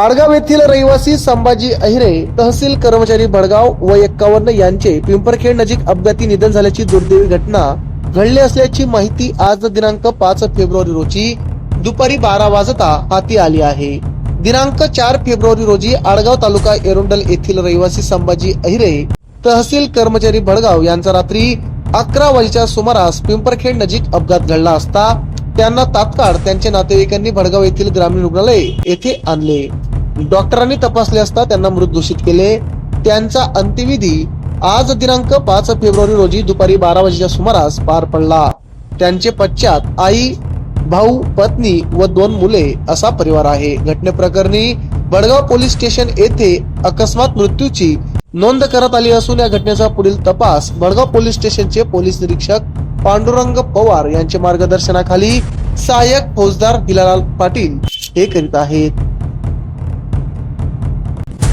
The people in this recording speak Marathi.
आडगाव येथील रहिवासी संभाजी अहिरे तहसील कर्मचारी भडगाव व एक्कावन्न यांचे पिंपरखेड नजीक अपघाती निधन झाल्याची दुर्दैवी घटना घडली असल्याची माहिती आज दिनांक पाच फेब्रुवारी रोजी दुपारी बारा वाजता हाती आली आहे. दिनांक चार फेब्रुवारी रोजी आडगाव तालुका एरोंडल येथील रहिवासी संभाजी अहिरे तहसील कर्मचारी भडगाव यांचा रात्री अकरा वाजेच्या सुमारास पिंपरखेड नजीक अपघात घडला असता त्यांना तात्काळ त्यांच्या नातेवाईकांनी भडगाव येथील ग्रामीण रुग्णालय येथे आणले. डॉक्टरांनी तपासले असता त्यांना मृत घोषित केले. त्यांचा अंत्यविधी आज दिनांक पाच फेब्रुवारी रोजी दुपारी बारा वाजेच्या सुमारास पार पडला. त्यांचे पश्चात आई भाऊ पत्नी व दोन मुले असा परिवार आहे. घटनेप्रकरणी बडगाव पोलीस स्टेशन येथे अकस्मात मृत्यूची नोंद करत आली असून या घटनेचा पुढील तपास बडगाव पोलीस स्टेशनचे पोलीस निरीक्षक पांडुरंग पवार यांच्या मार्गदर्शनाखाली सहाय्यक फौजदार हिलालाल पाटील हे करीत आहेत.